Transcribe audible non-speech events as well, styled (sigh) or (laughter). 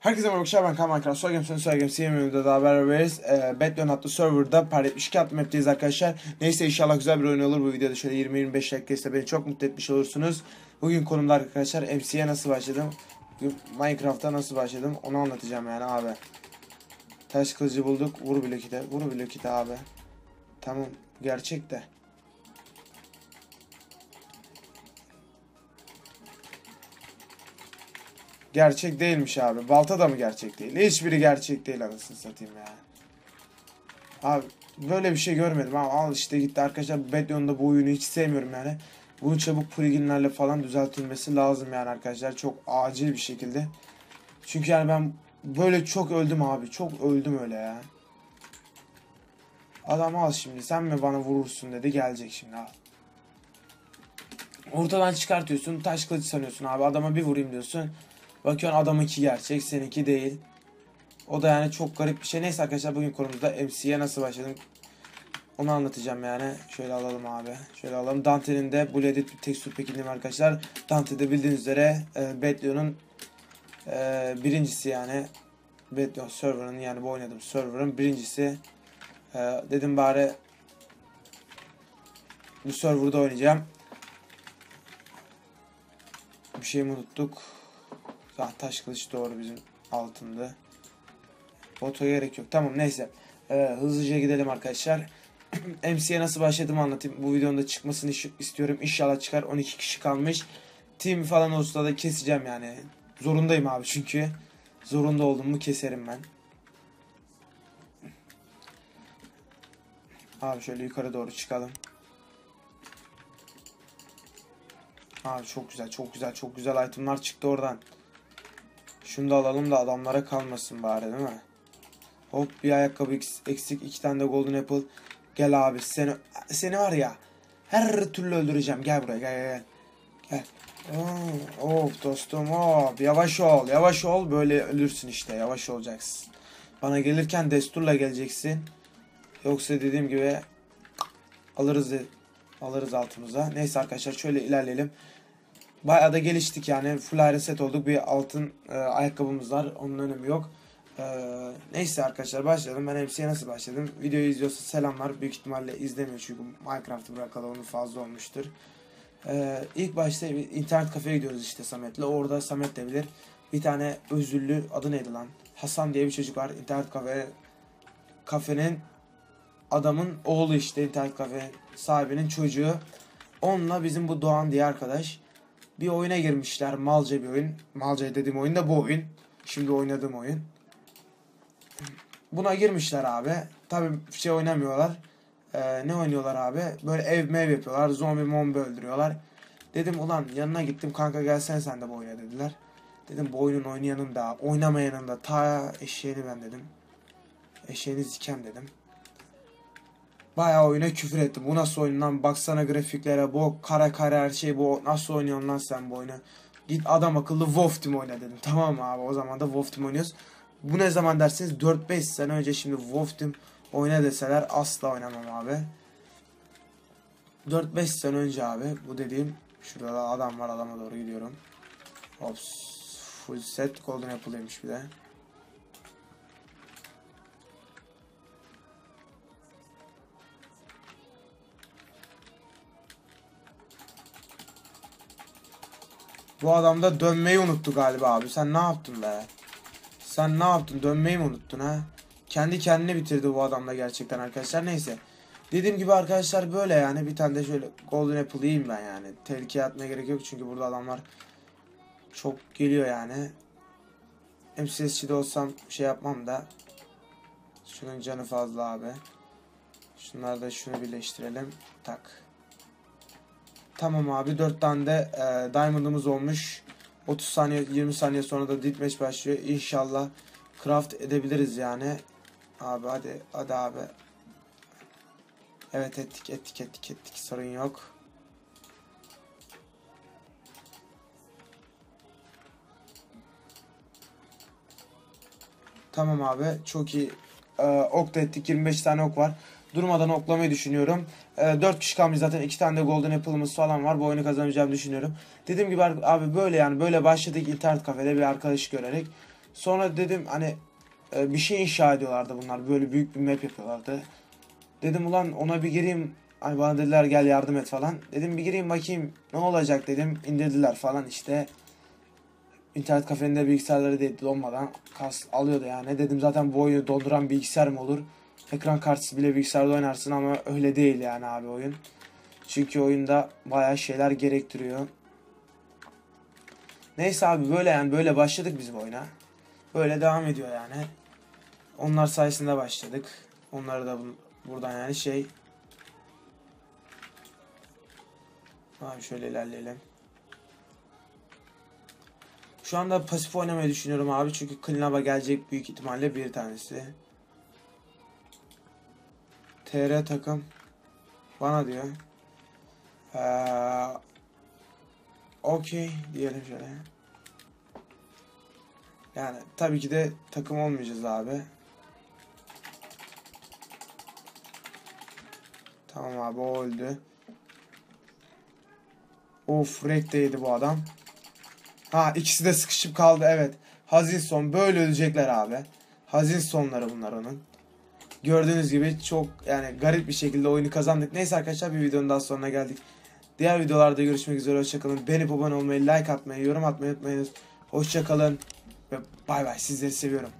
Herkese merhaba ben Kaan Minecraft Soy Games'in Soy Games yeni bölümde daha beraberiz. Ee, Batman adlı serverda per 72 adlı map'teyiz arkadaşlar. Neyse inşallah güzel bir oyun olur bu videoda şöyle 20-25 dakika beni çok mutlu etmiş olursunuz. Bugün konumda arkadaşlar MC'ye nasıl başladım, Minecraft'a nasıl başladım onu anlatacağım yani abi. Taş kılıcı bulduk vur blokite vur blokite abi. Tamam gerçek de. Gerçek değilmiş abi. Balta da mı gerçek değil? Hiçbiri gerçek değil anasını satayım ya. Abi böyle bir şey görmedim ama al işte gitti arkadaşlar Bedion'da bu oyunu hiç sevmiyorum yani. Bunun çabuk pluginlerle falan düzeltilmesi lazım yani arkadaşlar. Çok acil bir şekilde. Çünkü yani ben böyle çok öldüm abi. Çok öldüm öyle ya. Adam al şimdi sen mi bana vurursun dedi gelecek şimdi al. Ortadan çıkartıyorsun taş kılıç sanıyorsun abi adama bir vurayım diyorsun. Bakıyorsun adamınki gerçek seninki değil. O da yani çok garip bir şey. Neyse arkadaşlar bugün konumuzda MC'ye nasıl başladım onu anlatacağım yani. Şöyle alalım abi. Şöyle alalım. Dante'nin de Blue Edit bir tekstür pekindeyim arkadaşlar. Dante'de bildiğiniz üzere e, Betlion'un e, birincisi yani. Betlion server'ın yani bu oynadığım server'ın birincisi. E, dedim bari bu server'da oynayacağım. Bir şey mi unuttuk? Ah, taş kılıç doğru bizim altında. Boto gerek yok. Tamam neyse. Ee, hızlıca gidelim arkadaşlar. (clears throat) MC'ye nasıl başladım anlatayım. Bu videonun da çıkmasını istiyorum. İnşallah çıkar. 12 kişi kalmış. Team falan olsa da keseceğim yani. Zorundayım abi çünkü. Zorunda oldum mu keserim ben. Abi şöyle yukarı doğru çıkalım. Abi çok güzel, çok güzel, çok güzel itemlar çıktı oradan. Şunu da alalım da adamlara kalmasın bari değil mi? Hop bir ayakkabı eks- eksik, iki tane de golden apple. Gel abi seni seni var ya her türlü öldüreceğim. Gel buraya gel gel. Gel. Oo, Of dostum hop yavaş ol yavaş ol böyle ölürsün işte yavaş olacaksın. Bana gelirken desturla geleceksin. Yoksa dediğim gibi alırız alırız altımıza. Neyse arkadaşlar şöyle ilerleyelim. Bayağı da geliştik yani. Full iron set olduk. Bir altın e, ayakkabımız var. Onun önemi yok. E, neyse arkadaşlar başlayalım. Ben MC'ye nasıl başladım? Videoyu izliyorsa selamlar. Büyük ihtimalle izlemiyor çünkü Minecraft'ı bırakalı onun fazla olmuştur. E, ilk başta internet kafeye gidiyoruz işte Samet'le. Orada Samet de bilir. Bir tane özürlü adı neydi lan? Hasan diye bir çocuk var. İnternet kafe kafenin adamın oğlu işte internet kafe sahibinin çocuğu. Onunla bizim bu Doğan diye arkadaş bir oyuna girmişler. Malca bir oyun. Malca dediğim oyun da bu oyun. Şimdi oynadığım oyun. Buna girmişler abi. Tabi şey oynamıyorlar. Ee, ne oynuyorlar abi? Böyle ev mev yapıyorlar. Zombi mombi öldürüyorlar. Dedim ulan yanına gittim kanka gelsene sen de bu oyuna dediler. Dedim bu oyunun oynayanın da oynamayanın da ta eşeğini ben dedim. Eşeğini zikem dedim. Bayağı oyuna küfür ettim. Bu nasıl oyun lan? Baksana grafiklere. Bu kara kara her şey bu. Nasıl oynuyorsun lan sen bu oyunu? Git adam akıllı Wolf Team oyna dedim. Tamam mı abi? O zaman da Wolf Team oynuyoruz. Bu ne zaman derseniz 4-5 sene önce şimdi Wolf Team oyna deseler asla oynamam abi. 4-5 sene önce abi. Bu dediğim şurada da adam var adama doğru gidiyorum. Ops. Full set golden apple'ymış bir de. Bu adam da dönmeyi unuttu galiba abi. Sen ne yaptın be? Sen ne yaptın? Dönmeyi mi unuttun ha? Kendi kendine bitirdi bu adam da gerçekten arkadaşlar. Neyse. Dediğim gibi arkadaşlar böyle yani. Bir tane de şöyle Golden Apple yiyeyim ben yani. Tehlikeye atmaya gerek yok çünkü burada adamlar çok geliyor yani. MCS'çi de olsam şey yapmam da. Şunun canı fazla abi. Şunları da şunu birleştirelim. Tak. Tamam abi 4 tane de e, diamond'ımız olmuş. 30 saniye 20 saniye sonra da deathmatch başlıyor. İnşallah craft edebiliriz yani. Abi hadi hadi abi. Evet ettik ettik ettik ettik sorun yok. Tamam abi çok iyi. Ee, ok da ettik 25 tane ok var. Durmadan oklamayı düşünüyorum. Ee, 4 kişi kalmış zaten 2 tane de Golden Apple'ımız falan var. Bu oyunu kazanamayacağımı düşünüyorum. Dediğim gibi abi böyle yani böyle başladık internet kafede bir arkadaş görerek. Sonra dedim hani e, bir şey inşa ediyorlardı bunlar. Böyle büyük bir map yapıyorlardı. Dedim ulan ona bir gireyim. Hani bana dediler gel yardım et falan. Dedim bir gireyim bakayım ne olacak dedim. İndirdiler falan işte. İnternet kafenin de bilgisayarları değil donmadan kas alıyordu yani. Dedim zaten bu oyunu donduran bilgisayar mı olur? Ekran kartısı bile bilgisayarda oynarsın ama öyle değil yani abi oyun. Çünkü oyunda bayağı şeyler gerektiriyor. Neyse abi böyle yani böyle başladık biz bu oyuna. Böyle devam ediyor yani. Onlar sayesinde başladık. Onları da bu- buradan yani şey Abi şöyle ilerleyelim. Şu anda pasif oynamayı düşünüyorum abi çünkü up'a gelecek büyük ihtimalle bir tanesi. TR takım bana diyor. Ee, Okey diyelim şöyle. Yani tabii ki de takım olmayacağız abi. Tamam abi o öldü. Of rek de yedi bu adam. Ha ikisi de sıkışıp kaldı evet. Hazin son böyle ölecekler abi. Hazin sonları bunlar onun. Gördüğünüz gibi çok yani garip bir şekilde oyunu kazandık. Neyse arkadaşlar bir videonun daha sonuna geldik. Diğer videolarda görüşmek üzere hoşçakalın. Beğenip abone olmayı, like atmayı, yorum atmayı unutmayınız. Hoşçakalın ve bay bay sizleri seviyorum.